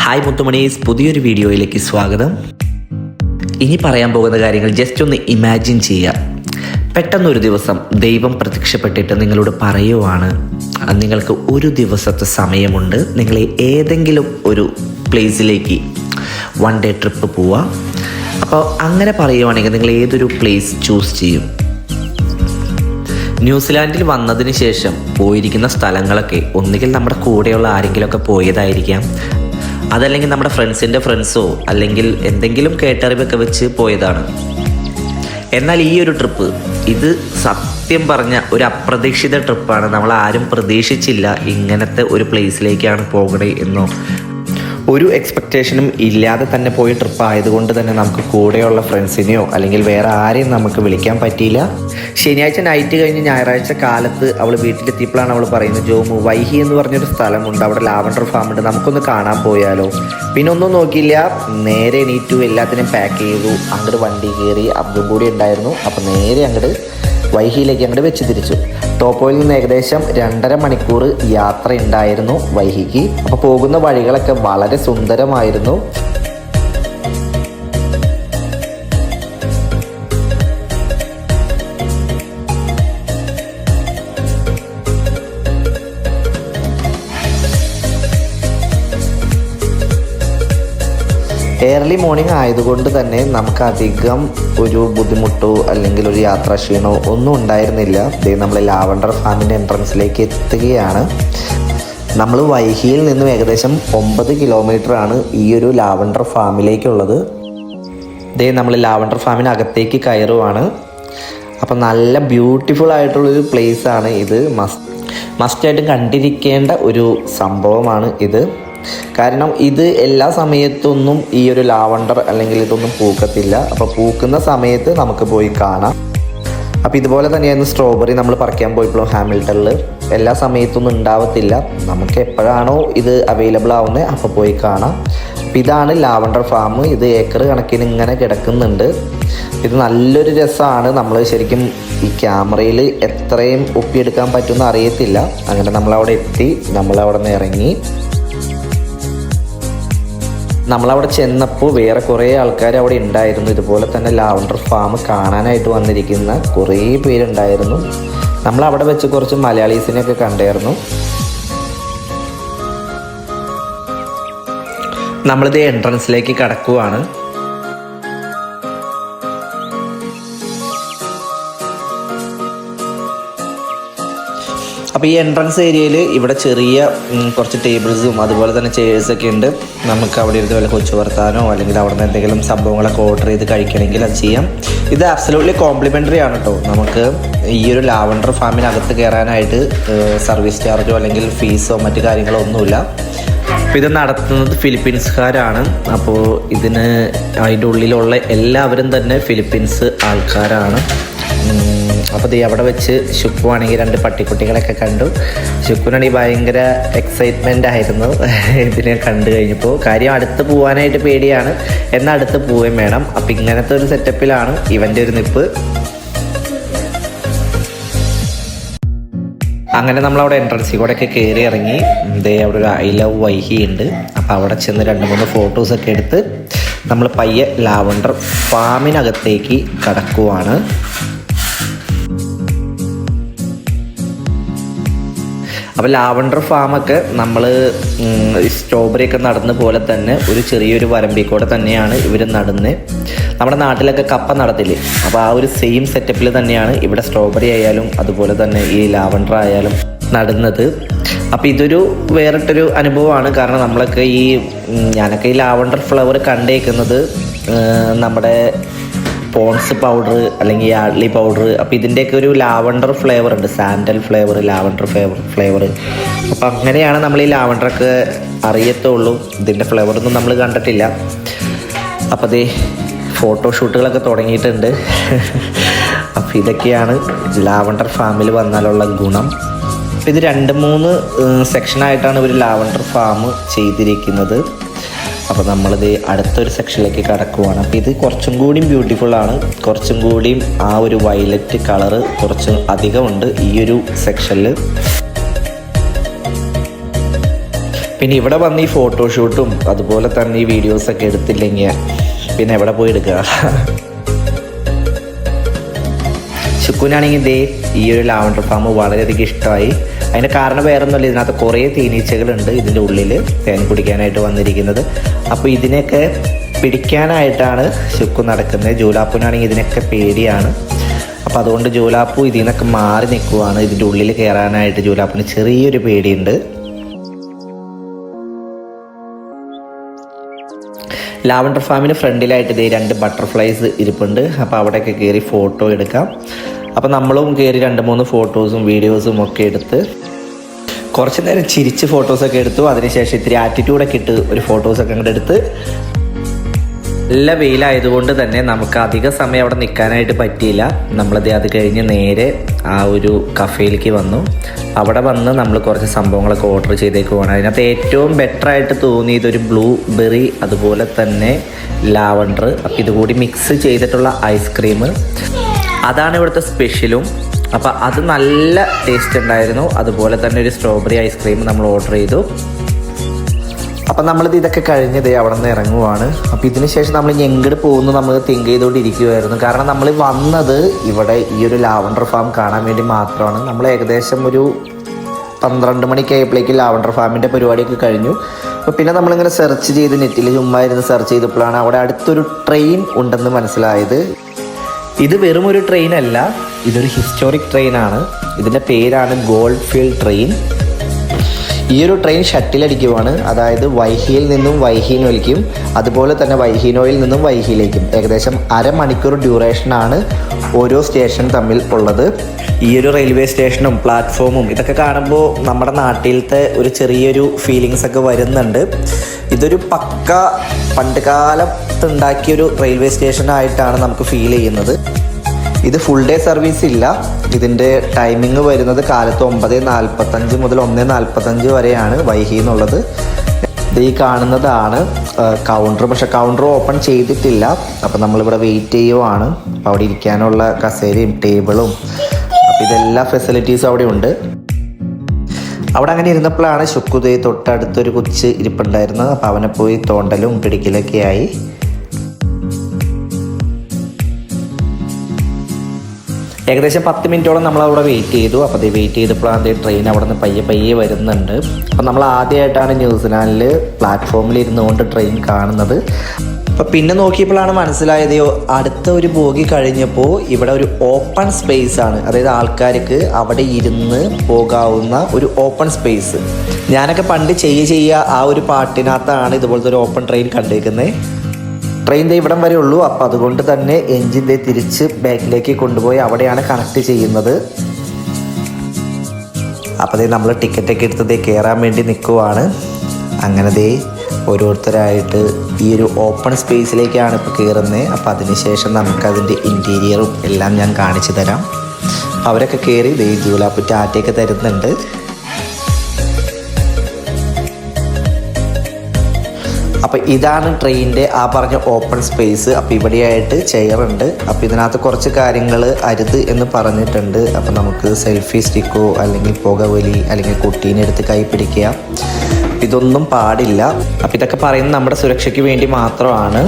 Hi മുത്തുമണീസ് പുതിയൊരു വീഡിയോയിലേക്ക് സ്വാഗതം. ഇനി പറയാൻ പോകുന്ന കാര്യങ്ങൾ ജസ്റ്റ് ഒന്ന് ഇമാജിൻ ചെയ്യുക. പെട്ടെന്നൊരു ദിവസം ദൈവം പ്രത്യക്ഷപ്പെട്ടിട്ട് നിങ്ങളോട് പറയുവാണ് "ആ, നിങ്ങൾക്ക് ഒരു ദിവസത്തെ സമയമുണ്ട്. നിങ്ങളെ ഏതെങ്കിലും ഒരു പ്ലേസിലേക്ക് വൺ ഡേ ട്രിപ്പ് പോവുക. അപ്പോൾ അങ്ങനെ പറയുവാണെങ്കിൽ നിങ്ങൾ ഏതൊരു പ്ലേസ് ചൂസ് ചെയ്യും? ന്യൂസിലാൻഡിൽ വന്നതിന് ശേഷം പോയിരിക്കുന്ന സ്ഥലങ്ങളൊക്കെ ഒന്നുകിൽ നമ്മുടെ കൂടെയുള്ള ആരെങ്കിലുമൊക്കെ പോയതായിരിക്കാം. അതല്ലെങ്കിൽ നമ്മുടെ ഫ്രണ്ട്സിന്റെ ഫ്രണ്ട്സോ അല്ലെങ്കിൽ എന്തെങ്കിലും കേട്ടറിവൊക്കെ വെച്ച് പോയതാണ്. എന്നാൽ ഈ ഒരു ട്രിപ്പ് ഇത് സത്യം പറഞ്ഞ ഒരു അപ്രതീക്ഷിത ട്രിപ്പാണ്. നമ്മൾ ആരും പ്രതീക്ഷിച്ചില്ല ഇങ്ങനത്തെ ഒരു പ്ലേസിലേക്കാണ് പോകണേ എന്നോ ഒരു എക്സ്പെക്റ്റേഷനും ഇല്ലാതെ തന്നെ പോയി ട്രിപ്പ് ആയതുകൊണ്ട് തന്നെ നമുക്ക് കൂടെയുള്ള ഫ്രണ്ട്സിനെയോ അല്ലെങ്കിൽ വേറെ ആരെയും നമുക്ക് വിളിക്കാൻ പറ്റിയില്ല. ശനിയാഴ്ച നൈറ്റ് കഴിഞ്ഞ് ഞായറാഴ്ച കാലത്ത് അവൾ വീട്ടിലെത്തിയപ്പോഴാണ് അവൾ പറയുന്നത് ജോമു വൈഹി എന്ന് പറഞ്ഞൊരു സ്ഥലമുണ്ട് അവിടെ ലാവണ്ടർ ഫാം ഉണ്ട് നമുക്കൊന്ന് കാണാൻ പോയാലോ. പിന്നെ ഒന്നും നോക്കിയില്ല. നേരെ എണീറ്റു എല്ലാത്തിനും പാക്ക് ചെയ്തു അങ്ങോട്ട് വണ്ടി കയറി അബ്ദും കൂടി ഉണ്ടായിരുന്നു. അപ്പം നേരെ അങ്ങോട്ട് വൈഹിയിലേക്ക് അങ്ങോട്ട് വെച്ച് തിരിച്ചു. ടോപ്പോയിൽ നിന്ന് ഏകദേശം രണ്ടര മണിക്കൂർ യാത്ര ഉണ്ടായിരുന്നു വൈഹിക്ക്. അപ്പോൾ പോകുന്ന വഴികളൊക്കെ വളരെ സുന്ദരമായിരുന്നു. ഏർലി മോർണിംഗ് ആയതുകൊണ്ട് തന്നെ നമുക്ക് അധികം ഒരു ബുദ്ധിമുട്ടോ അല്ലെങ്കിൽ ഒരു യാത്രാ ക്ഷീണമോ ഒന്നും ഉണ്ടായിരുന്നില്ല. ദേ നമ്മൾ ലാവണ്ടർ ഫാമിന്റെ എൻട്രൻസിലേക്ക് എത്തുകയാണ്. നമ്മൾ വൈഹിയിൽ നിന്നും ഏകദേശം ഒമ്പത് കിലോമീറ്റർ ആണ് ഈ ഒരു ലാവണ്ടർ ഫാമിലേക്കുള്ളത്. ഇതേ നമ്മൾ ലാവണ്ടർ ഫാമിനകത്തേക്ക് കയറുവാണ്. അപ്പം നല്ല ബ്യൂട്ടിഫുൾ ആയിട്ടുള്ളൊരു ആണ് ഇത്. മസ്റ്റ് മസ്റ്റായിട്ട് കണ്ടിരിക്കേണ്ട ഒരു സംഭവമാണ് ഇത്. കാരണം ഇത് എല്ലാ സമയത്തൊന്നും ഈ ഒരു ലാവണ്ടർ അല്ലെങ്കിൽ ഇതൊന്നും പൂക്കത്തില്ല. അപ്പോൾ പൂക്കുന്ന സമയത്ത് നമുക്ക് പോയി കാണാം. അപ്പോൾ ഇതുപോലെ തന്നെയായിരുന്നു സ്ട്രോബെറി നമ്മൾ പറിക്കാൻ പോയപ്പോഴും ഹാമിൽട്ടണിൽ. എല്ലാ സമയത്തൊന്നും ഉണ്ടാവത്തില്ല. നമുക്ക് എപ്പോഴാണോ ഇത് അവൈലബിൾ ആവുന്നത് അപ്പോൾ പോയി കാണാം. അപ്പോൾ ഇതാണ് ലാവണ്ടർ ഫാം ഇത് ഏക്കർ കണക്കിന് ഇങ്ങനെ കിടക്കുന്നുണ്ട്. ഇത് നല്ലൊരു രസമാണ് നമ്മൾ ശരിക്കും ഈ ക്യാമറയിൽ എത്രയും ഒപ്പിയെടുക്കാൻ പറ്റുമെന്ന് അറിയത്തില്ല. അങ്ങനെ നമ്മളവിടെ എത്തി. നമ്മളവിടെ നിന്ന് ഇറങ്ങി. നമ്മളവിടെ ചെന്നപ്പോൾ വേറെ കുറേ ആൾക്കാർ അവിടെ ഉണ്ടായിരുന്നു. ഇതുപോലെ തന്നെ ലാവണ്ടർ ഫാം കാണാനായിട്ട് വന്നിരിക്കുന്ന കുറേ പേരുണ്ടായിരുന്നു. നമ്മൾ അവിടെ വെച്ച് കുറച്ച് മലയാളീസിനെയൊക്കെ കണ്ടായിരുന്നു. നമ്മളിത് എൻട്രൻസിലേക്ക് കടക്കുവാണ്. അപ്പോൾ ഈ എൻട്രൻസ് ഏരിയയിൽ ഇവിടെ ചെറിയ കുറച്ച് ടേബിൾസും അതുപോലെ തന്നെ ചെയേഴ്സൊക്കെ ഉണ്ട്. നമുക്ക് അവിടെ ഇരുന്ന് വല്ല കൊച്ചു വർത്താനോ അല്ലെങ്കിൽ അവിടെ നിന്ന് എന്തെങ്കിലും സംഭവങ്ങളൊക്കെ ഓർഡർ ചെയ്ത് കഴിക്കണമെങ്കിൽ അത് ചെയ്യാം. ഇത് അബ്സലൂട്ട്ലി കോംപ്ലിമെന്ററി ആണ് കേട്ടോ നമുക്ക് ഈ ഒരു ലാവണ്ടർ ഫാമിനകത്ത് കയറാനായിട്ട് സർവീസ് ചാർജോ അല്ലെങ്കിൽ ഫീസോ മറ്റു കാര്യങ്ങളോ ഒന്നുമില്ല. അപ്പോൾ ഇത് നടത്തുന്നത് ഫിലിപ്പീൻസുകാരാണ്. അപ്പോൾ ഇതിന് അതിന്റെ ഉള്ളിലുള്ള എല്ലാവരും തന്നെ ഫിലിപ്പീൻസ് ആൾക്കാരാണ്. അപ്പോൾ ദേ അവിടെ വെച്ച് ശുക്കുവാണെങ്കിൽ രണ്ട് പട്ടിക്കുട്ടികളൊക്കെ കണ്ടു. ശുക്കുനാണെങ്കിൽ ഭയങ്കര എക്സൈറ്റ്മെന്റ് ആയിരുന്നു. ഇതിനെ കണ്ടു കഴിഞ്ഞപ്പോൾ കാര്യം അടുത്ത് പോകാനായിട്ട് പേടിയാണ്. എന്നാൽ അടുത്ത് പോവുകയും വേണം. അപ്പം ഇങ്ങനത്തെ ഒരു സെറ്റപ്പിലാണ് ഇവന്റെ ഒരു നിപ്പ്. അങ്ങനെ നമ്മൾ അവിടെ എൻട്രൻസിൽ കൂടെ ഒക്കെ കയറി ഇറങ്ങി ദേ അവിടെ ഒരു ഐ ലവ് വൈഹി ഉണ്ട്. അപ്പോൾ അവിടെ ചെന്ന് രണ്ട് മൂന്ന് ഫോട്ടോസൊക്കെ എടുത്ത് നമ്മൾ പയ്യെ ലാവണ്ടർ ഫാമിനകത്തേക്ക് കടക്കുവാണ്. അപ്പോൾ ലാവണ്ടർ ഫാമൊക്കെ നമ്മൾ സ്ട്രോബെറി ഒക്കെ നടന്ന പോലെ തന്നെ ഒരു ചെറിയൊരു വരമ്പിൽ കൂടെ തന്നെയാണ് ഇവർ നടന്ന്. നമ്മുടെ നാട്ടിലൊക്കെ കപ്പ നടത്തില്ലേ? അപ്പോൾ ആ ഒരു സെയിം സെറ്റപ്പിൽ തന്നെയാണ് ഇവിടെ സ്ട്രോബെറി ആയാലും അതുപോലെ തന്നെ ഈ ലാവണ്ടർ ആയാലും നടുന്നത്. അപ്പോൾ ഇതൊരു വേറിട്ടൊരു അനുഭവമാണ്. കാരണം നമ്മളൊക്കെ ഈ ഞാനൊക്കെ ഈ ലാവണ്ടർ ഫ്ലവർ കണ്ടേക്കുന്നത് നമ്മുടെ പോൺസ് പൗഡർ അല്ലെങ്കിൽ യാഡ്ലി പൗഡർ. അപ്പോൾ ഇതിന്റെയൊക്കെ ഒരു ലാവണ്ടർ ഫ്ലേവർ ഉണ്ട്. Sandal flavour lavender flavour flavour. അപ്പോൾ അങ്ങനെയാണ് നമ്മൾ ഈ ലാവണ്ടറൊക്കെ അറിയത്തുള്ളൂ. ഇതിന്റെ ഫ്ലേവറൊന്നും നമ്മൾ കണ്ടിട്ടില്ല. അപ്പോൾ അതേ ഫോട്ടോഷൂട്ടുകളൊക്കെ തുടങ്ങിയിട്ടുണ്ട്. അപ്പോൾ ഇതൊക്കെയാണ് ലാവണ്ടർ ഫാമിൽ വന്നാലുള്ള ഗുണം. അപ്പം ഇത് രണ്ട് മൂന്ന് സെക്ഷനായിട്ടാണ് ഇവർ ലാവണ്ടർ ഫാം ചെയ്തിരിക്കുന്നത്. അപ്പോൾ നമ്മളിത് അടുത്തൊരു സെക്ഷനിലേക്ക് കടക്കുവാണ്. അപ്പോൾ ഇത് കുറച്ചും കൂടിയും ആണ്. കുറച്ചും കൂടിയും ആ ഒരു വയലറ്റ് കളറ് കുറച്ച് അധികമുണ്ട് ഈ ഒരു സെക്ഷനിൽ പിന്നെ ഇവിടെ വന്ന് ഈ ഫോട്ടോഷൂട്ടും അതുപോലെ തന്നെ ഈ വീഡിയോസൊക്കെ എടുത്തില്ലെങ്കിൽ പിന്നെ എവിടെ പോയി എടുക്കുക? ശുക്കുനാണെങ്കിൽ ദേ ഈ ഒരു ലാവണ്ടർ ഫാം വളരെയധികം ഇഷ്ടമായി. അതിന് കാരണം വേറെ ഒന്നുമില്ല ഇതിനകത്ത് കുറേ തേനീച്ചകളുണ്ട് ഇതിന്റെ ഉള്ളിൽ തേൻ കുടിക്കാനായിട്ട് വന്നിരിക്കുന്നത്. അപ്പോൾ ഇതിനെയൊക്കെ പിടിക്കാനായിട്ടാണ് ശുക്കു നടക്കുന്നത്. ജൂലാപ്പുനാണെങ്കിൽ ഇതിനൊക്കെ പേടിയാണ്. അപ്പോൾ അതുകൊണ്ട് ജൂലാപ്പു ഇതിൽ നിന്നൊക്കെ മാറി നിൽക്കുവാണ്. ഇതിന്റെ ഉള്ളിൽ കയറാനായിട്ട് ജൂലാപ്പിന് ചെറിയൊരു പേടിയുണ്ട്. ലാവണ്ടർ ഫാമിന് ഫ്രണ്ടിലായിട്ട് ഇതേ രണ്ട് ബട്ടർഫ്ലൈസ് ഇരിപ്പുണ്ട്. അപ്പോൾ അവിടെയൊക്കെ കയറി ഫോട്ടോ എടുക്കാം. അപ്പോൾ നമ്മളും കയറി രണ്ട് മൂന്ന് ഫോട്ടോസും വീഡിയോസും ഒക്കെ എടുത്ത് കുറച്ച് നേരം ചിരിച്ച് ഫോട്ടോസൊക്കെ എടുത്തു. അതിനുശേഷം ഇത്തിരി ആറ്റിറ്റ്യൂഡൊക്കെ ഇട്ട് ഒരു ഫോട്ടോസൊക്കെ അങ്ങോട്ട് എടുത്ത് നല്ല വെയിലായതുകൊണ്ട് തന്നെ നമുക്ക് അധിക സമയം അവിടെ നിൽക്കാനായിട്ട് പറ്റിയില്ല. നമ്മളത് അത് കഴിഞ്ഞ് നേരെ ആ ഒരു കഫേയിലേക്ക് വന്നു. അവിടെ വന്ന് നമ്മൾ കുറച്ച് സംഭവങ്ങളൊക്കെ ഓർഡർ ചെയ്തേക്കുവാണ് അതിനകത്ത് ഏറ്റവും ബെറ്ററായിട്ട് തോന്നിയത് ഒരു ബ്ലൂ ബെറി അതുപോലെ തന്നെ ലാവണ്ടർ. അപ്പോൾ ഇതുകൂടി മിക്സ് ചെയ്തിട്ടുള്ള ഐസ്ക്രീം അതാണ് ഇവിടുത്തെ സ്പെഷ്യലും അപ്പോൾ അത് നല്ല ടേസ്റ്റ് ഉണ്ടായിരുന്നു. അതുപോലെ തന്നെ ഒരു സ്ട്രോബെറി ഐസ്ക്രീം നമ്മൾ ഓർഡർ ചെയ്തു. അപ്പം നമ്മളിത് ഇതൊക്കെ കഴിഞ്ഞത് അവിടെ നിന്ന് ഇറങ്ങുവാണ്. അപ്പം ഇതിന് ശേഷം നമ്മൾ എങ്ങോട്ട് പോകുന്നു നമ്മൾ തിങ്ക് ചെയ്തുകൊണ്ടിരിക്കുമായിരുന്നു കാരണം നമ്മൾ വന്നത് ഇവിടെ ഈ ഒരു ലാവണ്ടർ ഫാം കാണാൻ വേണ്ടി മാത്രമാണ്. നമ്മൾ ഏകദേശം ഒരു പന്ത്രണ്ട് മണിക്കായപ്പോഴേക്കും ലാവണ്ടർ ഫാമിന്റെ പരിപാടിയൊക്കെ കഴിഞ്ഞു. അപ്പോൾ പിന്നെ നമ്മളിങ്ങനെ സെർച്ച് ചെയ്ത് നെറ്റിൽ ചുമ്മാ ഇരുന്ന് സെർച്ച് ചെയ്തപ്പോഴാണ് അവിടെ അടുത്തൊരു ട്രെയിൻ ഉണ്ടെന്ന് മനസ്സിലായത്. ഇത് വെറും ഒരു ട്രെയിൻ അല്ല. ഇതൊരു ഹിസ്റ്റോറിക് ട്രെയിനാണ് ഇതിന്റെ പേരാണ് ഗോൾഡ് ഫീൽഡ് ട്രെയിൻ ഈ ഒരു ട്രെയിൻ ഷട്ടിലടിക്കുവാണ് അതായത് വൈഹിയിൽ നിന്നും വൈഹീനോയിലേക്കും അതുപോലെ തന്നെ വൈഹീനോയിൽ നിന്നും വൈഹിയിലേക്കും. ഏകദേശം അരമണിക്കൂർ ഡ്യൂറേഷനാണ് ഓരോ സ്റ്റേഷൻ തമ്മിൽ ഉള്ളത്. ഈ ഒരു റെയിൽവേ സ്റ്റേഷനും പ്ലാറ്റ്ഫോമും ഇതൊക്കെ കാണുമ്പോൾ നമ്മുടെ നാട്ടിലത്തെ ഒരു ചെറിയൊരു ഫീലിങ്സ് ഒക്കെ വരുന്നുണ്ട്. ഇതൊരു പക്ക പണ്ട് കാലത്തുണ്ടാക്കിയ ഒരു റെയിൽവേ സ്റ്റേഷനായിട്ടാണ് നമുക്ക് ഫീൽ ചെയ്യുന്നത്. ഇത് ഫുൾ ഡേ സർവീസ് ഇല്ല. ഇതിന്റെ ടൈമിംഗ് വരുന്നത് കാലത്ത് ഒമ്പത് നാൽപ്പത്തഞ്ച് മുതൽ ഒന്ന് നാൽപ്പത്തഞ്ച് വരെയാണ് വൈകി എന്നുള്ളത്. ഇത് ഈ കാണുന്നതാണ് കൗണ്ടർ പക്ഷെ കൗണ്ടർ ഓപ്പൺ ചെയ്തിട്ടില്ല. അപ്പം നമ്മളിവിടെ വെയിറ്റ് ചെയ്യുവാണ്. അപ്പോൾ അവിടെ ഇരിക്കാനുള്ള കസേരയും ടേബിളും. അപ്പം ഇതെല്ലാ ഫെസിലിറ്റീസും അവിടെ ഉണ്ട്. അവിടെ അങ്ങനെ ഇരുന്നപ്പോഴാണ് ശുക്കുദേ തൊട്ടടുത്തൊരു കൊച്ച് ഇരിപ്പുണ്ടായിരുന്നത്. അപ്പോൾ അവനെ പോയി തോണ്ടലും പിടിക്കലൊക്കെ ആയി. ഏകദേശം പത്ത് മിനിറ്റോളം നമ്മൾ അവിടെ വെയിറ്റ് ചെയ്തു. അപ്പോൾ അത് വെയിറ്റ് ചെയ്തപ്പോഴാണ് ട്രെയിൻ അവിടെ നിന്ന് പയ്യെ പയ്യെ വരുന്നുണ്ട്. അപ്പോൾ നമ്മൾ ആദ്യമായിട്ടാണ് ന്യൂസിലാൻഡിൽ പ്ലാറ്റ്ഫോമിൽ ഇരുന്നുകൊണ്ട് ട്രെയിൻ കാണുന്നത്. അപ്പോൾ പിന്നെ നോക്കിയപ്പോഴാണ് മനസ്സിലായത് അടുത്ത ഒരു ബോഗി കഴിഞ്ഞപ്പോൾ ഇവിടെ ഒരു ഓപ്പൺ സ്പേസ് ആണ്. അതായത് ആൾക്കാർക്ക് അവിടെ ഇരുന്ന് പോകാവുന്ന ഒരു ഓപ്പൺ സ്പേസ് ഞാനൊക്കെ പണ്ട് ചെയ്യ ചെയ്യുക ആ ഒരു പാട്ടിനകത്താണ് ഇതുപോലത്തെ ഒരു ഓപ്പൺ ട്രെയിൻ കണ്ടേക്കുന്നത് ട്രെയിൻ ദേ ഇവിടം വരെ ഉള്ളൂ. അപ്പോൾ അതുകൊണ്ട് തന്നെ എൻജിൻ ദേ തിരിച്ച് ബാക്കിലേക്ക് കൊണ്ടുപോയി അവിടെയാണ് കണക്ട് ചെയ്യുന്നത്. അപ്പോൾ ദേ നമ്മൾ ടിക്കറ്റൊക്കെ എടുത്ത് ദേ കയറാൻ വേണ്ടി നിൽക്കുവാണ് അങ്ങനെ ദേ ഓരോരുത്തരായിട്ട് ഈ ഒരു ഓപ്പൺ സ്പേസിലേക്കാണ് ഇപ്പോൾ കയറുന്നത് അപ്പോൾ അതിനുശേഷം നമുക്കതിന്റെ ഇന്റീരിയറും എല്ലാം ഞാൻ കാണിച്ചു തരാം. അവരൊക്കെ കയറി ദേ ജൂലാപ്പ് ടാറ്റയൊക്കെ തരുന്നുണ്ട്. അപ്പോൾ ഇതാണ് ട്രെയിനിന്റെ ആ പറഞ്ഞ ഓപ്പൺ സ്പേസ് അപ്പോൾ ഇവിടെയായിട്ട് ചെയറുണ്ട് അപ്പോൾ ഇതിനകത്ത് കുറച്ച് കാര്യങ്ങൾ അരുത് എന്ന് പറഞ്ഞിട്ടുണ്ട്. അപ്പോൾ നമുക്ക് സെൽഫി സ്റ്റിക്കോ അല്ലെങ്കിൽ പുകവലി അല്ലെങ്കിൽ കുട്ടീനെ എടുത്ത് കൈ പിടിക്കുക. ഇതൊന്നും പാടില്ല. അപ്പോൾ ഇതൊക്കെ പറയുന്നത് നമ്മുടെ സുരക്ഷയ്ക്ക് വേണ്ടി മാത്രമാണ്.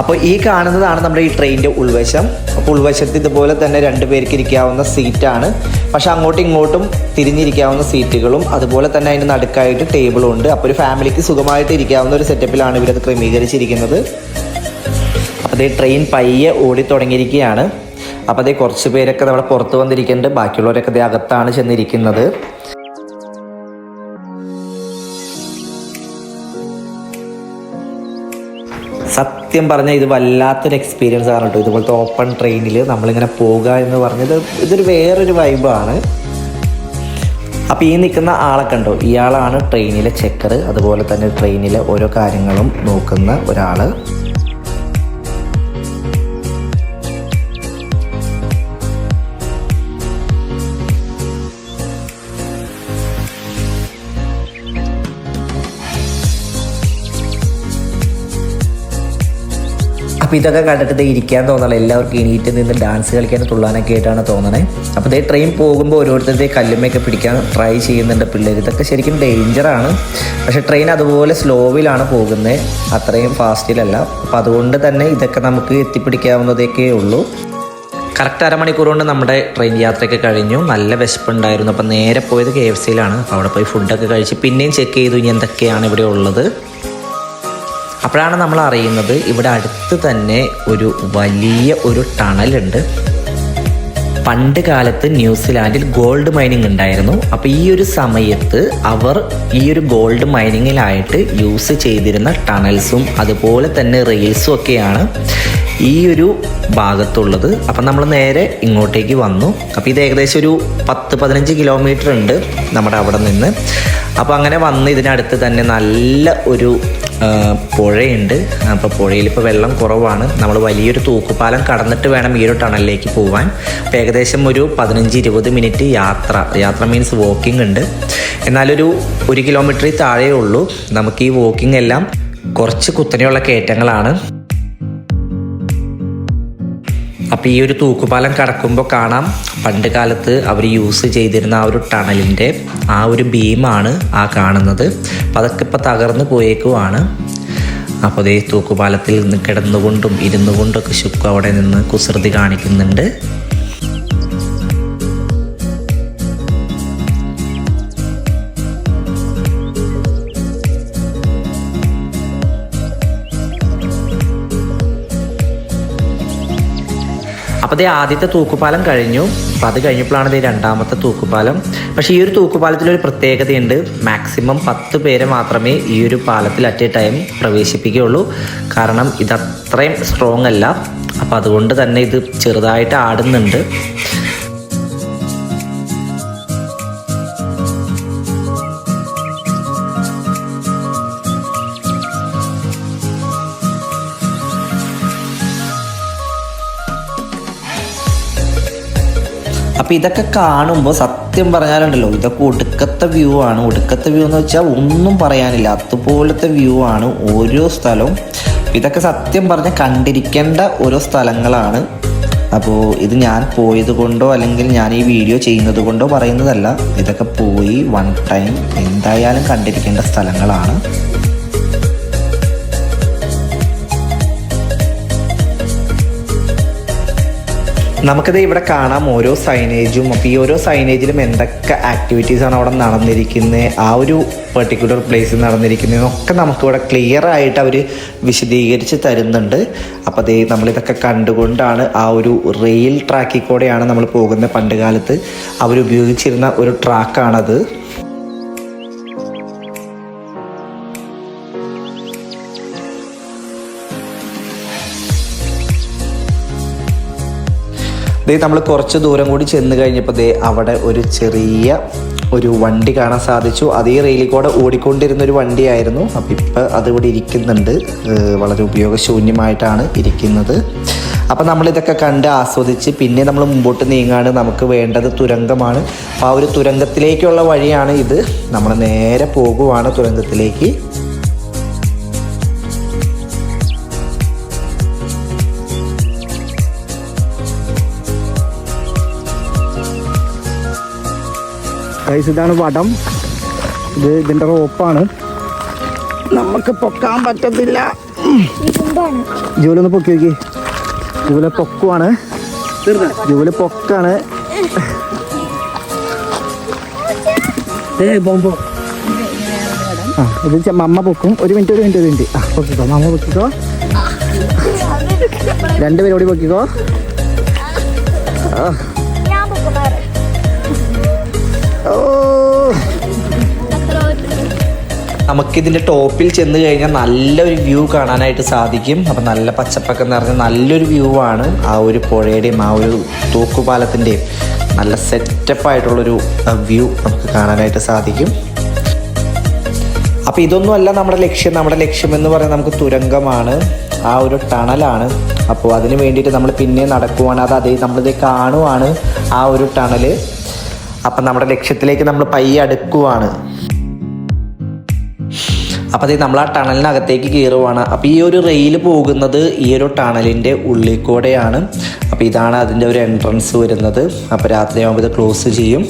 അപ്പോൾ ഈ കാണുന്നതാണ് നമ്മുടെ ഈ ട്രെയിനിന്റെ ഉൾവശം. അപ്പോൾ ഉൾവശത്ത് ഇതുപോലെ തന്നെ രണ്ട് പേർക്ക് ഇരിക്കാവുന്ന സീറ്റാണ്. പക്ഷെ അങ്ങോട്ടും ഇങ്ങോട്ടും തിരിഞ്ഞിരിക്കാവുന്ന സീറ്റുകളും അതുപോലെ തന്നെ അതിന്റെ നടുക്കായിട്ട് ടേബിളും ഉണ്ട്. അപ്പോൾ ഒരു ഫാമിലിക്ക് സുഖമായിട്ട് ഇരിക്കാവുന്ന ഒരു സെറ്റപ്പിലാണ് ഇവരത് ക്രമീകരിച്ചിരിക്കുന്നത്. അപ്പോൾ അതേ ട്രെയിൻ പയ്യെ ഓടി തുടങ്ങിയിരിക്കുകയാണ്. അപ്പോൾ അതേ കുറച്ച് പേരൊക്കെ നമ്മുടെ പുറത്ത് വന്നിരിക്കുന്നുണ്ട്. ബാക്കിയുള്ളവരൊക്കെ അതേ അകത്താണ് ചെന്നിരിക്കുന്നത്. സത്യം പറഞ്ഞാൽ ഇത് വല്ലാത്തൊരു എക്സ്പീരിയൻസ് ആണ് കേട്ടോ. ഇതുപോലത്തെ ഓപ്പൺ ട്രെയിനിൽ നമ്മളിങ്ങനെ പോകുക എന്ന് പറഞ്ഞത് ഇതൊരു വേറൊരു വൈബാണ് അപ്പോൾ ഈ നിൽക്കുന്ന ആളെ കണ്ടോ? ഇയാളാണ് ട്രെയിനിലെ ചെക്കർ അതുപോലെ തന്നെ ട്രെയിനിലെ ഓരോ കാര്യങ്ങളും നോക്കുന്ന ഒരാൾ അപ്പോൾ ഇതൊക്കെ കണ്ടിട്ട് ഇത് ഇരിക്കാൻ തോന്നണം. എല്ലാവർക്കും എണീറ്റ് നിന്ന് ഡാൻസ് കളിക്കാൻ തുള്ളാനൊക്കെ ആയിട്ടാണ് തോന്നണേ. അപ്പോൾ ഇതേ ട്രെയിൻ പോകുമ്പോൾ ഓരോരുത്തരുടെ കല്ലുമ്മയൊക്കെ പിടിക്കാൻ ട്രൈ ചെയ്യുന്നുണ്ട് പിള്ളേർ ഇതൊക്കെ ശരിക്കും ഡേഞ്ചറാണ് പക്ഷേ ട്രെയിൻ അതുപോലെ സ്ലോവിലാണ് പോകുന്നത് അത്രയും ഫാസ്റ്റിലല്ല അപ്പോൾ അതുകൊണ്ട് തന്നെ ഇതൊക്കെ നമുക്ക് എത്തിപ്പിടിക്കാവുന്നതൊക്കെ ഉള്ളൂ. കറക്റ്റ് അരമണിക്കൂർ കൊണ്ട് നമ്മുടെ ട്രെയിൻ യാത്രയൊക്കെ കഴിഞ്ഞു. നല്ല വിശപ്പുണ്ടായിരുന്നു. അപ്പോൾ നേരെ പോയത് കെ എഫ് സിയിലാണ് അപ്പോൾ അവിടെ പോയി ഫുഡൊക്കെ കഴിച്ച് പിന്നെയും ചെക്ക് ചെയ്തു ഇനി എന്തൊക്കെയാണ് ഇവിടെ ഉള്ളത്. അപ്പോഴാണ് നമ്മൾ അറിയുന്നത് ഇവിടെ അടുത്ത് തന്നെ ഒരു വലിയ ഒരു ടണലുണ്ട്. പണ്ട് കാലത്ത് ന്യൂസിലാൻഡിൽ ഗോൾഡ് മൈനിങ് ഉണ്ടായിരുന്നു. അപ്പോൾ ഈ ഒരു സമയത്ത് അവർ ഈ ഒരു ഗോൾഡ് മൈനിങ്ങിലായിട്ട് യൂസ് ചെയ്തിരുന്ന ടണൽസും അതുപോലെ തന്നെ റെയിൽസും ഒക്കെയാണ് ഈ ഒരു ഭാഗത്തുള്ളത്. അപ്പം നമ്മൾ നേരെ ഇങ്ങോട്ടേക്ക് വന്നു. അപ്പോൾ ഇത് ഏകദേശം ഒരു പത്ത് പതിനഞ്ച് കിലോമീറ്റർ ഉണ്ട് നമ്മുടെ അവിടെ നിന്ന്. അപ്പോൾ അങ്ങനെ വന്ന് ഇതിനടുത്ത് തന്നെ നല്ല ഒരു പുഴയുണ്ട്. അപ്പോൾ പുഴയിൽ ഇപ്പോൾ വെള്ളം കുറവാണ്. നമ്മൾ വലിയൊരു തൂക്കുപാലം കടന്നിട്ട് വേണം ഈ ഒരു ടണലിലേക്ക് പോകാൻ അപ്പോൾ ഏകദേശം ഒരു പതിനഞ്ച് ഇരുപത് മിനിറ്റ് യാത്ര. യാത്ര മീൻസ് വാക്കിംഗ് ഉണ്ട്. എന്നാലൊരു ഒരു കിലോമീറ്ററിൽ താഴെ ഉള്ളൂ നമുക്ക് ഈ വാക്കിംഗ് എല്ലാം കുറച്ച് കുത്തനെയുള്ള കയറ്റങ്ങളാണ്. അപ്പോൾ ഈ ഒരു തൂക്കുപാലം കടക്കുമ്പോൾ കാണാം. പണ്ട് കാലത്ത് അവർ യൂസ് ചെയ്തിരുന്ന ആ ഒരു ടണലിന്റെ ആ ഒരു ബീമാണ് ആ കാണുന്നത്. അപ്പം അതൊക്കെ ഇപ്പോൾ തകർന്നു പോയേക്കുവാണ്. അപ്പോൾ അതേ തൂക്കുപാലത്തിൽ കിടന്നുകൊണ്ടും ഇരുന്നു കൊണ്ടൊക്കെ ശുക്കു അവിടെ നിന്ന് കുസൃതി കാണിക്കുന്നുണ്ട്. അപ്പോൾ അതേ ആദ്യത്തെ തൂക്കുപാലം കഴിഞ്ഞു. അപ്പോൾ അത് കഴിഞ്ഞപ്പോഴാണ് ഇത് രണ്ടാമത്തെ തൂക്കുപാലം. പക്ഷേ ഈ ഒരു തൂക്കുപാലത്തിൽ ഒരു പ്രത്യേകതയുണ്ട്. മാക്സിമം പത്ത് പേരെ മാത്രമേ ഈ ഒരു പാലത്തിൽ അറ്റ് എ ടൈം പ്രവേശിപ്പിക്കുകയുള്ളൂ. കാരണം ഇത് അത്രയും സ്ട്രോങ് അല്ല. അപ്പോൾ അതുകൊണ്ട് തന്നെ ഇത് ചെറുതായിട്ട് ആടുന്നുണ്ട്. അപ്പോൾ ഇതൊക്കെ കാണുമ്പോൾ സത്യം പറഞ്ഞാലുണ്ടല്ലോ ഇതൊക്കെ ഒടുക്കത്തെ വ്യൂ ആണ്. ഒടുക്കത്തെ വ്യൂ എന്ന് വെച്ചാൽ ഒന്നും പറയാനില്ല. അതുപോലത്തെ വ്യൂ ആണ് ഓരോ സ്ഥലവും. ഇതൊക്കെ സത്യം പറഞ്ഞ് കണ്ടിരിക്കേണ്ട ഓരോ സ്ഥലങ്ങളാണ്. അപ്പോൾ ഇത് ഞാൻ പോയത് കൊണ്ടോ അല്ലെങ്കിൽ ഞാൻ ഈ വീഡിയോ ചെയ്യുന്നത് കൊണ്ടോ പറയുന്നതല്ല. ഇതൊക്കെ പോയി വൺ ടൈം എന്തായാലും കണ്ടിരിക്കേണ്ട സ്ഥലങ്ങളാണ്. നമുക്കിത് ഇവിടെ കാണാം. ഓരോ സൈനേജും അപ്പോൾ ഈ ഓരോ സൈനേജിലും എന്തൊക്കെ ആക്ടിവിറ്റീസ് ആണ് അവിടെ നടന്നിരിക്കുന്നത് ആ ഒരു പെർട്ടിക്കുലർ പ്ലേസിൽ നടന്നിരിക്കുന്നതൊക്കെ നമുക്കിവിടെ ക്ലിയർ ആയിട്ട് അവർ വിശദീകരിച്ച് തരുന്നുണ്ട്. അപ്പോൾ അതേ നമ്മളിതൊക്കെ കണ്ടുകൊണ്ടാണ് ആ ഒരു റെയിൽ ട്രാക്കിൽ കൂടെയാണ് നമ്മൾ പോകുന്നത് പണ്ട് കാലത്ത് അവരുപയോഗിച്ചിരുന്ന ഒരു ട്രാക്കാണത് ദേ നമ്മൾ കുറച്ച് ദൂരം കൂടി ചെന്ന് കഴിഞ്ഞപ്പോൾ ദേ അവിടെ ഒരു ചെറിയ ഒരു വണ്ടി കാണാൻ സാധിച്ചു. അത് റെയിലിൽ കൂടെ ഓടിക്കൊണ്ടിരുന്ന ഒരു വണ്ടിയായിരുന്നു. അപ്പം ഇപ്പം അതിവിടെ ഇരിക്കുന്നുണ്ട്. വളരെ ഉപയോഗശൂന്യമായിട്ടാണ് ഇരിക്കുന്നത്. അപ്പം നമ്മളിതൊക്കെ കണ്ട് ആസ്വദിച്ച് പിന്നെ നമ്മൾ മുമ്പോട്ട് നീങ്ങാണ് നമുക്ക് വേണ്ടത് തുരങ്കമാണ്. അപ്പോൾ ആ ഒരു തുരങ്കത്തിലേക്കുള്ള വഴിയാണ് ഇത്. നമ്മൾ നേരെ പോകുവാണ് തുരങ്കത്തിലേക്ക്. ഗൈസ് ഇതാണ് വടം. ഇത് ഇതിന്റെ റോപ്പാണ്. നമുക്ക് പൊക്കാൻ പറ്റത്തില്ല. ജോലി ഒന്ന് പൊക്കി നോക്കി. ജോലി പൊക്കുവാണ്. ജോലി പൊക്കാണ്. ആ ഇത് മമ്മ പൊക്കും. ഒരു മിനിറ്റ് ഒരു മിനിറ്റ് ഒരു മിനിറ്റ്. ആ പൊക്കിക്കോ മമ്മ പൊക്കിക്കോ. രണ്ടുപേരും കൂടി പൊക്കിക്കോ. ആ. നമുക്കിതിന്റെ ടോപ്പിൽ ചെന്ന് കഴിഞ്ഞാൽ നല്ലൊരു വ്യൂ കാണാനായിട്ട് സാധിക്കും. അപ്പം നല്ല പച്ചപ്പൊക്കെ നിറഞ്ഞ നല്ലൊരു വ്യൂ ആണ് ആ ഒരു പുഴയുടെയും ആ ഒരു തൂക്കുപാലത്തിന്റെയും നല്ല സെറ്റപ്പ് ആയിട്ടുള്ളൊരു വ്യൂ നമുക്ക് കാണാനായിട്ട് സാധിക്കും. അപ്പോൾ ഇതൊന്നുമല്ല നമ്മുടെ ലക്ഷ്യം. നമ്മുടെ ലക്ഷ്യം എന്ന് പറയുന്നത് നമുക്ക് തുരങ്കമാണ്. ആ ഒരു ടണലാണ്. അപ്പോൾ അതിന് വേണ്ടിയിട്ട് നമ്മൾ പിന്നെ നടക്കുവാണ്. അത് അതേ നമ്മളിത് കാണുവാണ് ആ ഒരു ടണൽ. അപ്പം നമ്മുടെ ലക്ഷ്യത്തിലേക്ക് നമ്മൾ പയ്യെ അടുക്കുവാണ്. അപ്പോൾ അത് നമ്മൾ ആ ടണലിനകത്തേക്ക് കയറുവാണ് അപ്പോൾ ഈ ഒരു റെയിൽ പോകുന്നത് ഈ ഒരു ടണലിന്റെ ഉള്ളിൽ കൂടെയാണ് അപ്പോൾ ഇതാണ് അതിന്റെ ഒരു എൻട്രൻസ് വരുന്നത്. അപ്പോൾ രാത്രി രാത്രിയാകുമ്പോൾ ഇത് ക്ലോസ് ചെയ്യും.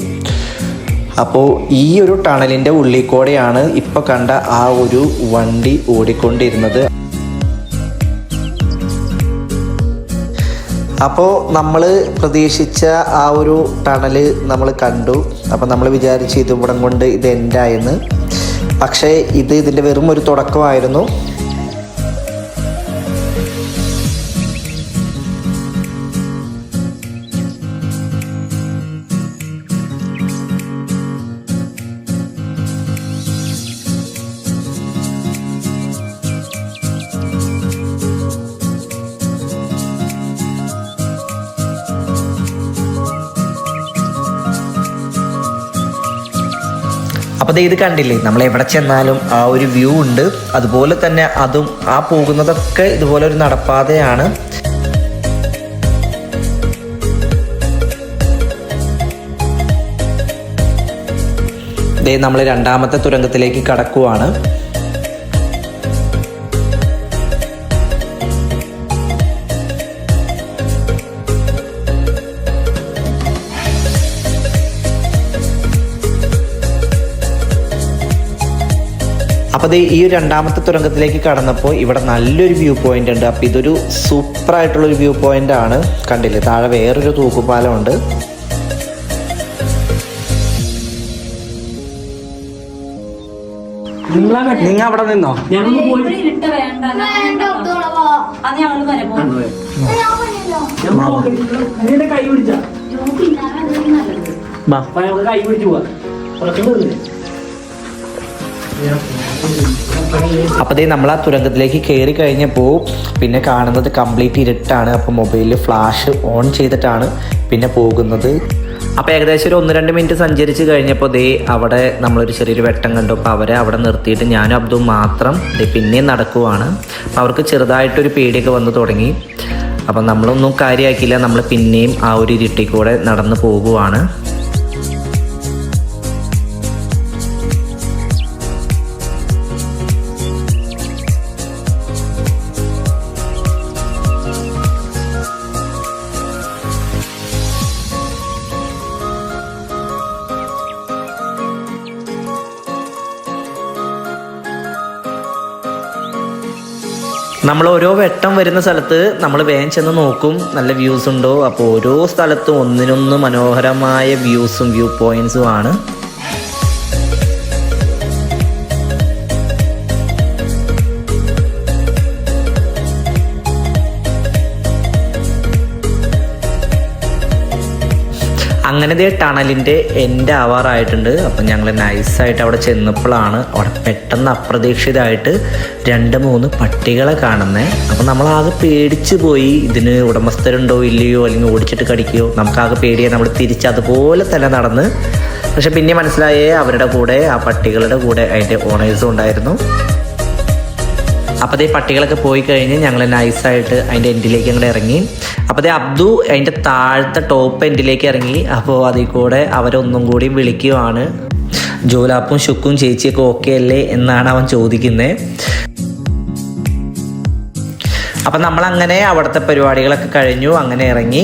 അപ്പോൾ ഈ ഒരു ടണലിന്റെ ഉള്ളിൽ കൂടെയാണ് ഇപ്പോൾ കണ്ട ആ ഒരു വണ്ടി ഓടിക്കൊണ്ടിരുന്നത്. അപ്പോൾ നമ്മൾ പ്രതീക്ഷിച്ച ആ ഒരു ടണൽ നമ്മൾ കണ്ടു. അപ്പോൾ നമ്മൾ വിചാരിച്ച് ഇതും കൂടെ കൊണ്ട് ഇത് എൻഡായെന്ന് പക്ഷേ ഇത് ഇതിന്റെ വെറും ഒരു തുടക്കമായിരുന്നു. ദേ ഇത് കണ്ടില്ലേ? നമ്മൾ എവിടെ ചെന്നാലും ആ ഒരു വ്യൂ ഉണ്ട്. അതുപോലെ തന്നെ അതും ആ പോകുന്നതൊക്കെ ഇതുപോലെ ഒരു നടപ്പാതയാണ്. നമ്മൾ രണ്ടാമത്തെ തുരങ്കത്തിലേക്ക് കടക്കുവാണ്. അപ്പോൾ ഈ ഒരു രണ്ടാമത്തെ തുരങ്കത്തിലേക്ക് കടന്നപ്പോൾ ഇവിടെ നല്ലൊരു വ്യൂ പോയിന്റ് ഉണ്ട്. അപ്പോൾ ഇതൊരു സൂപ്പർ ആയിട്ടുള്ള ഒരു വ്യൂ പോയിന്റ് ആണ്. കണ്ടില്ലേ? താഴെ വേറൊരു തൂക്കുപാലമുണ്ട്. നിങ്ങൾ അവിടെ നിന്നോ? ഞങ്ങൾ പോയി ഇട്ട് അപ്പോൾ നമ്മൾ ആ തുരങ്കത്തിലേക്ക് കയറി കഴിഞ്ഞപ്പോൾ പിന്നെ കാണുന്നത് കംപ്ലീറ്റ് ഇരുട്ടാണ്. അപ്പോൾ മൊബൈലിൽ ഫ്ലാഷ് ഓൺ ചെയ്തിട്ടാണ് പിന്നെ പോകുന്നത്. അപ്പോൾ ഏകദേശം ഒരു ഒന്ന് രണ്ട് മിനിറ്റ് സഞ്ചരിച്ച് കഴിഞ്ഞപ്പോൾ ദേ അവിടെ നമ്മളൊരു ചെറിയൊരു വെട്ടം കണ്ടു. അപ്പോൾ അവരെ അവിടെ നിർത്തിയിട്ട് ഞാനും അബ്ദും മാത്രം ദേ പിന്നെയും നടക്കുവാണ്. അപ്പോൾ അവർക്ക് ചെറുതായിട്ടൊരു പേടിയൊക്കെ വന്നു തുടങ്ങി. അപ്പം നമ്മളൊന്നും കാര്യമാക്കിയില്ല നമ്മൾ പിന്നെയും ആ ഒരു ഇരുട്ടിൽ കൂടെ നടന്നു പോകുവാണ്. നമ്മൾ ഓരോ വെട്ടം വരുന്ന സ്ഥലത്ത് നമ്മൾ വേഗം ചെന്ന് നോക്കും. നല്ല വ്യൂസ് ഉണ്ടോ? അപ്പോൾ ഓരോ സ്ഥലത്തും ഒന്നിനൊന്ന് മനോഹരമായ വ്യൂസും വ്യൂ പോയിന്റ്സും ആണ്. അങ്ങനെ ദേ ടണലിന്റെ എൻഡ് ആവാറായിട്ടുണ്ട്. അപ്പം ഞങ്ങൾ നൈസായിട്ട് അവിടെ ചെന്നപ്പോഴാണ് അവിടെ പെട്ടെന്ന് അപ്രതീക്ഷിതമായിട്ട് രണ്ട് മൂന്ന് പട്ടികളെ കാണുന്നത് അപ്പം നമ്മളാകെ പേടിച്ച് പോയി. ഇതിന് ഉടമസ്ഥരുണ്ടോ ഇല്ലയോ അല്ലെങ്കിൽ ഓടിച്ചിട്ട് കടിക്കുകയോ നമുക്കാകെ പേടിയെ. നമ്മൾ തിരിച്ച് അതുപോലെ തന്നെ നടന്ന്. പക്ഷെ പിന്നെ മനസ്സിലായേ അവരുടെ കൂടെ ആ പട്ടികളുടെ കൂടെ അതിന്റെ ഓണേഴ്സും ഉണ്ടായിരുന്നു. അപ്പോൾ അതേ പട്ടികളൊക്കെ പോയി കഴിഞ്ഞ് ഞങ്ങൾ നൈസായിട്ട് അതിന്റെ എൻഡിലേക്ക് അങ്ങോട്ട് ഇറങ്ങി. അപ്പോൾ അബ്ദു അതിന്റെ താഴത്തെ ടോപ്പ് എൻഡിലേക്ക് ഇറങ്ങി. അപ്പോൾ അതിൽ കൂടെ അവരൊന്നും കൂടി വിളിക്കുവാണ്. ജോലാപ്പും ഷുക്കും ചേച്ചിയൊക്കെ ഓക്കെ അല്ലേ എന്നാണ് അവൻ ചോദിക്കുന്നത് അപ്പം നമ്മളങ്ങനെ അവിടുത്തെ പരിപാടികളൊക്കെ കഴിഞ്ഞു അങ്ങനെ ഇറങ്ങി.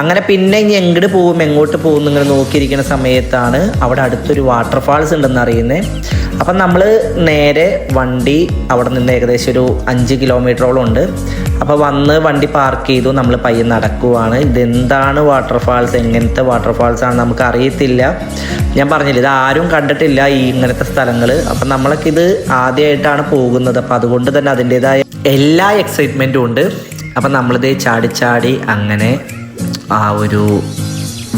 അങ്ങനെ പിന്നെ ഇനി എങ്ങോട്ട് പോകും എങ്ങോട്ട് പോകും ഇങ്ങനെ നോക്കിയിരിക്കുന്ന സമയത്താണ് അവിടെ അടുത്തൊരു വാട്ടർഫാൾസ് ഉണ്ടെന്ന് അറിയുന്നത് അപ്പം നമ്മൾ നേരെ വണ്ടി അവിടെ നിന്ന് ഏകദേശം ഒരു അഞ്ച് കിലോമീറ്ററോളം ഉണ്ട്. അപ്പോൾ വന്ന് വണ്ടി പാർക്ക് ചെയ്തു നമ്മൾ പയ്യെ നടക്കുവാണ്. ഇതെന്താണ് വാട്ടർഫാൾസ് എങ്ങനത്തെ വാട്ടർഫാൾസ് ആണ് നമുക്ക് അറിയത്തില്ല. ഞാൻ പറഞ്ഞില്ല ഇത് ആരും കണ്ടിട്ടില്ല ഈ ഇങ്ങനത്തെ സ്ഥലങ്ങൾ അപ്പം നമ്മളൊക്കെ ഇത് ആദ്യമായിട്ടാണ് പോകുന്നത്. അപ്പം അതുകൊണ്ട് തന്നെ അതിന്റെതായ എല്ലാ എക്സൈറ്റ്മെന്റും ഉണ്ട്. അപ്പം നമ്മളിത് ചാടി ചാടി അങ്ങനെ ആ ഒരു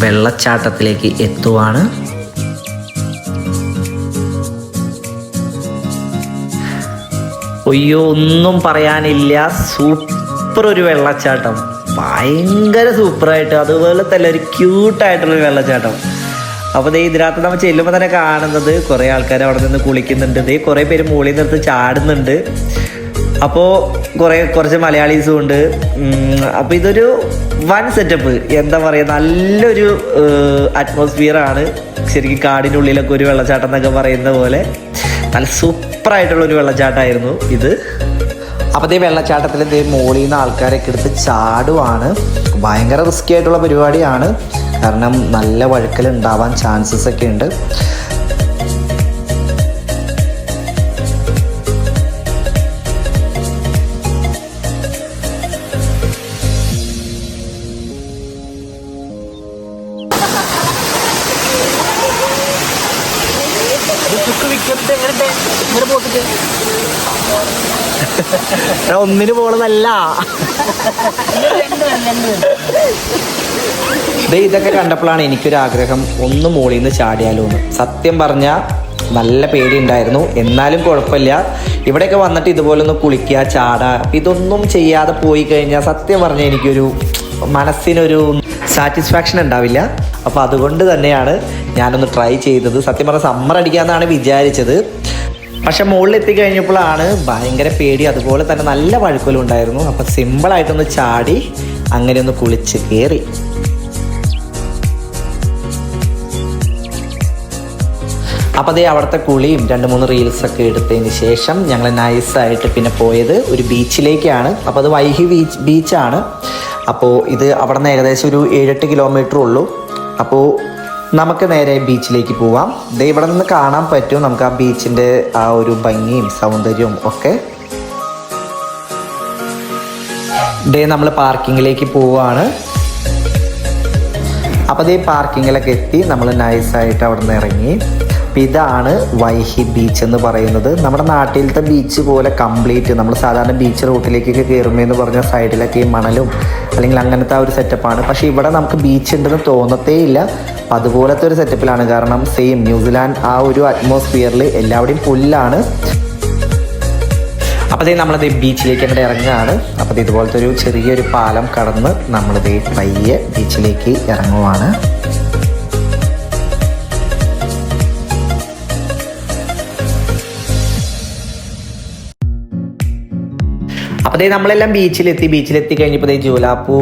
വെള്ളച്ചാട്ടത്തിലേക്ക് എത്തുവാണ്. അയ്യോ ഒന്നും പറയാനില്ല. സൂപ്പർ ഒരു വെള്ളച്ചാട്ടം. ഭയങ്കര സൂപ്പറായിട്ട് അതുപോലെ തന്നെ ഒരു ക്യൂട്ടായിട്ടുള്ള ഒരു വെള്ളച്ചാട്ടം. അപ്പോൾ ദേ ഇതിനകത്ത് നമ്മൾ ചെല്ലുമ്പോൾ തന്നെ കാണുന്നത് കുറേ ആൾക്കാർ അവിടെ നിന്ന് കുളിക്കുന്നുണ്ട്. ദേ കുറേ പേര് മുകളിൽ നിർത്ത് ചാടുന്നുണ്ട്. അപ്പോൾ കുറേ കുറച്ച് മലയാളീസും ഉണ്ട്. അപ്പോൾ ഇതൊരു വൺ സെറ്റപ്പ് എന്താ പറയുക നല്ലൊരു അറ്റ്മോസ്ഫിയർ ആണ്. ശരിക്കും കാടിനുള്ളിലൊക്കെ ഒരു വെള്ളച്ചാട്ടം എന്നൊക്കെ പറയുന്ന പോലെ. നല്ല സൂപ്പറായിട്ടുള്ള ഒരു വെള്ളച്ചാട്ടമായിരുന്നു ഇത്. അപ്പോൾ ഈ വെള്ളച്ചാട്ടത്തിൽ ഇതേ മോളിൽ നിന്ന് ആൾക്കാരൊക്കെ എടുത്ത് ചാടുവാണ്. ഭയങ്കര റിസ്ക്കി ആയിട്ടുള്ള പരിപാടിയാണ്. കാരണം നല്ല വഴുക്കൽ ഉണ്ടാവാൻ ചാൻസസ് ഒക്കെ ഉണ്ട്. ഒന്നിന് പോണതല്ല. ഇതൊക്കെ കണ്ടപ്പോഴാണ് എനിക്കൊരു ആഗ്രഹം ഒന്ന് മുകളിൽ നിന്ന് ചാടിയാലോ എന്ന്. സത്യം പറഞ്ഞാൽ നല്ല പേടിയുണ്ടായിരുന്നു. എന്നാലും കുഴപ്പമില്ല. ഇവിടെയൊക്കെ വന്നിട്ട് ഇതുപോലെ ഒന്ന് കുളിക്കുക ചാടുക ഇതൊന്നും ചെയ്യാതെ പോയി കഴിഞ്ഞാൽ സത്യം പറഞ്ഞാൽ എനിക്കൊരു മനസ്സിനൊരു സാറ്റിസ്ഫാക്ഷൻ ഉണ്ടാവില്ല. അപ്പോൾ അതുകൊണ്ട് തന്നെയാണ് ഞാനൊന്ന് ട്രൈ ചെയ്തത്. സത്യം പറഞ്ഞാൽ സമ്മർ അടിക്കാമെന്നാണ് വിചാരിച്ചത്. പക്ഷെ മുകളിൽ എത്തിക്കഴിഞ്ഞപ്പോഴാണ് ഭയങ്കര പേടി. അതുപോലെ തന്നെ നല്ല വഴുക്കലും ഉണ്ടായിരുന്നു. അപ്പം സിമ്പിളായിട്ടൊന്ന് ചാടി അങ്ങനെ ഒന്ന് കുളിച്ച് കയറി. അപ്പോൾ അതേ അവിടുത്തെ കുളിയും രണ്ട് മൂന്ന് റീൽസ് ഒക്കെ എടുത്തതിന് ശേഷം ഞങ്ങൾ നൈസായിട്ട് പിന്നെ പോയത് ഒരു ബീച്ചിലേക്കാണ് അപ്പോൾ അത് വൈഹി ബീച്ച് ബീച്ചാണ് അപ്പോൾ ഇത് അവിടെ നിന്ന് ഏകദേശം ഒരു ഏഴെട്ട് കിലോമീറ്റർ ഉള്ളൂ. അപ്പോൾ നമുക്ക് നേരെ ബീച്ചിലേക്ക് പോവാം. ദേ ഇവിടെ നിന്ന് കാണാൻ പറ്റും നമുക്ക് ആ ബീച്ചിന്റെ ആ ഒരു ഭംഗിയും സൗന്ദര്യവും ഒക്കെ. ഡേ നമ്മൾ പാർക്കിങ്ങിലേക്ക് പോവാണ്. അപ്പോൾ അതേ പാർക്കിങ്ങിലൊക്കെ എത്തി. നമ്മൾ നൈസായിട്ട് അവിടെ നിന്ന് ഇറങ്ങി. ഇതാണ് വൈഹി ബീച്ച് എന്ന് പറയുന്നത്. നമ്മുടെ നാട്ടിലത്തെ ബീച്ച് പോലെ കംപ്ലീറ്റ് നമ്മൾ സാധാരണ ബീച്ച് റൂട്ടിലേക്കൊക്കെ കയറുമ്പോൾ എന്ന് പറഞ്ഞ സൈഡിലൊക്കെ ഈ മണലും അല്ലെങ്കിൽ അങ്ങനത്തെ ആ ഒരു സെറ്റപ്പാണ് പക്ഷേ ഇവിടെ നമുക്ക് ബീച്ച് ഉണ്ടെന്ന് തോന്നത്തേ ഇല്ല. അപ്പം അതുപോലത്തെ ഒരു സെറ്റപ്പിലാണ് കാരണം സെയിം ന്യൂസിലാൻഡ് ആ ഒരു അറ്റ്മോസ്ഫിയറിൽ എല്ലാവിടെയും പുല്ലാണ്. അപ്പോൾ ദേ നമ്മളത് ബീച്ചിലേക്ക് അങ്ങോട്ട് ഇറങ്ങുകയാണ് അപ്പോൾ ഇതുപോലത്തെ ഒരു ചെറിയൊരു പാലം കടന്ന് നമ്മളിത് പയ്യെ ബീച്ചിലേക്ക് ഇറങ്ങുവാണ്. അപ്പോൾ നമ്മളെല്ലാം ബീച്ചിലെത്തി ബീച്ചിലെത്തി കഴിഞ്ഞപ്പോൾ ദേ ജൂലാപ്പൂ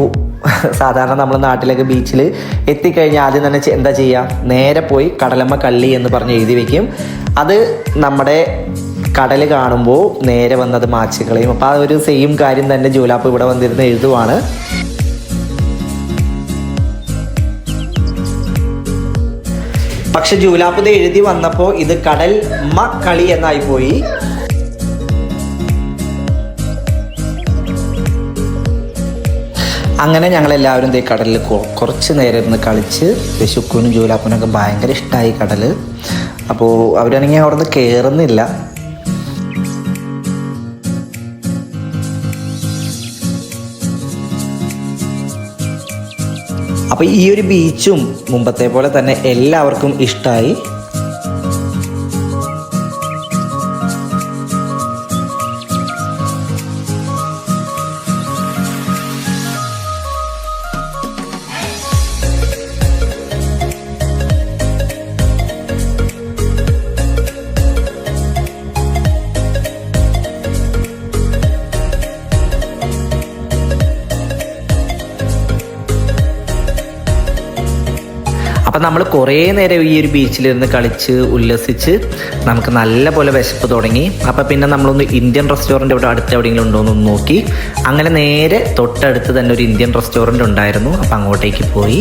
സാധാരണ നമ്മൾ നാട്ടിലൊക്കെ ബീച്ചിൽ എത്തിക്കഴിഞ്ഞാൽ ആദ്യം തന്നെ എന്താ ചെയ്യുക നേരെ പോയി കടലമ്മ കള്ളി എന്ന് പറഞ്ഞ് എഴുതി വെക്കും. അത് നമ്മുടെ കടൽ കാണുമ്പോൾ നേരെ വന്നത് മാച്ചുകളെയും. അപ്പോൾ ആ ഒരു സെയിം കാര്യം തന്നെ ജൂലാപ്പ് ഇവിടെ വന്നിരുന്ന് എഴുതുവാണ്. പക്ഷെ ജൂലാപ്പ് എഴുതി വന്നപ്പോൾ ഇത് കടൽ മ കളി എന്നായി പോയി അങ്ങനെ ഞങ്ങളെല്ലാവരും ഈ കടലിൽ കുറച്ച് നേരം ഇരുന്ന് കളിച്ച് ശുക്കുനും ജൂലാപ്പനൊക്കെ ഭയങ്കര ഇഷ്ടമായി കടൽ അപ്പോൾ അവരാണെങ്കിൽ അവിടെ നിന്ന് കയറുന്നില്ല അപ്പോൾ ഈ ഒരു ബീച്ചും മുമ്പത്തെ പോലെ തന്നെ എല്ലാവർക്കും ഇഷ്ടമായി അപ്പം നമ്മൾ കുറേ നേരം ഈ ഒരു ബീച്ചിലിരുന്ന് കളിച്ച് ഉല്ലസിച്ച് നമുക്ക് നല്ല പോലെ വിശപ്പ് തുടങ്ങി. അപ്പം പിന്നെ നമ്മളൊന്ന് ഇന്ത്യൻ റെസ്റ്റോറന്റ് ഇവിടെ അടുത്ത് എവിടെയെങ്കിലും ഉണ്ടോ എന്ന് നോക്കി. അങ്ങനെ നേരെ തൊട്ടടുത്ത് തന്നെ ഒരു ഇന്ത്യൻ റെസ്റ്റോറന്റ് ഉണ്ടായിരുന്നു. അപ്പം അങ്ങോട്ടേക്ക് പോയി.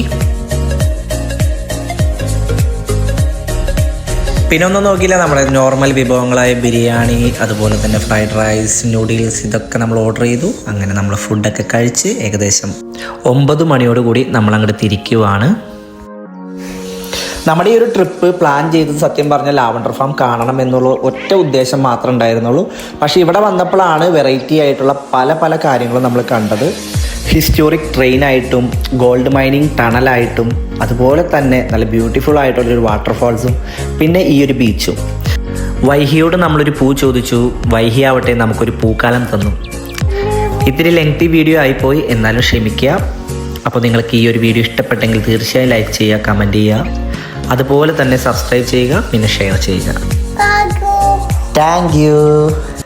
പിന്നെ ഒന്നും നോക്കിയില്ല. നമ്മുടെ നോർമൽ വിഭവങ്ങളായ ബിരിയാണി അതുപോലെ തന്നെ ഫ്രൈഡ് റൈസ് നൂഡിൽസ് ഇതൊക്കെ നമ്മൾ ഓർഡർ ചെയ്തു. അങ്ങനെ നമ്മൾ ഫുഡൊക്കെ കഴിച്ച് ഏകദേശം ഒമ്പത് മണിയോടുകൂടി നമ്മൾ അങ്ങോട്ട് തിരിക്കുവാണ്. നമ്മുടെ ഈ ഒരു ട്രിപ്പ് പ്ലാൻ ചെയ്തത് സത്യം പറഞ്ഞാൽ ലാവണ്ടർ ഫാം കാണണം എന്നുള്ള ഒറ്റ ഉദ്ദേശം മാത്രമേ ഉണ്ടായിരുന്നുള്ളൂ. പക്ഷേ ഇവിടെ വന്നപ്പോഴാണ് വെറൈറ്റി ആയിട്ടുള്ള പല പല കാര്യങ്ങളും നമ്മൾ കണ്ടത്. ഹിസ്റ്റോറിക് ട്രെയിൻ ആയിട്ടും ഗോൾഡ് മൈനിങ് ടണലായിട്ടും അതുപോലെ തന്നെ നല്ല ബ്യൂട്ടിഫുൾ ആയിട്ടുള്ളൊരു വാട്ടർഫാൾസും പിന്നെ ഈ ഒരു ബീച്ചും. വൈഹിയോട് നമ്മളൊരു പൂ ചോദിച്ചു വൈഹി ആവട്ടെ നമുക്കൊരു പൂക്കാലം തന്നു. ഇത്തിരി ലെങ്തി വീഡിയോ ആയിപ്പോയി എന്നാലും ക്ഷമിക്കുക. അപ്പോൾ നിങ്ങൾക്ക് ഈ ഒരു വീഡിയോ ഇഷ്ടപ്പെട്ടെങ്കിൽ തീർച്ചയായും ലൈക്ക് ചെയ്യുക കമന്റ് ചെയ്യുക. അതുപോലെ തന്നെ സബ്സ്ക്രൈബ് ചെയ്യുക പിന്നെ ഷെയർ ചെയ്യുക. Thank you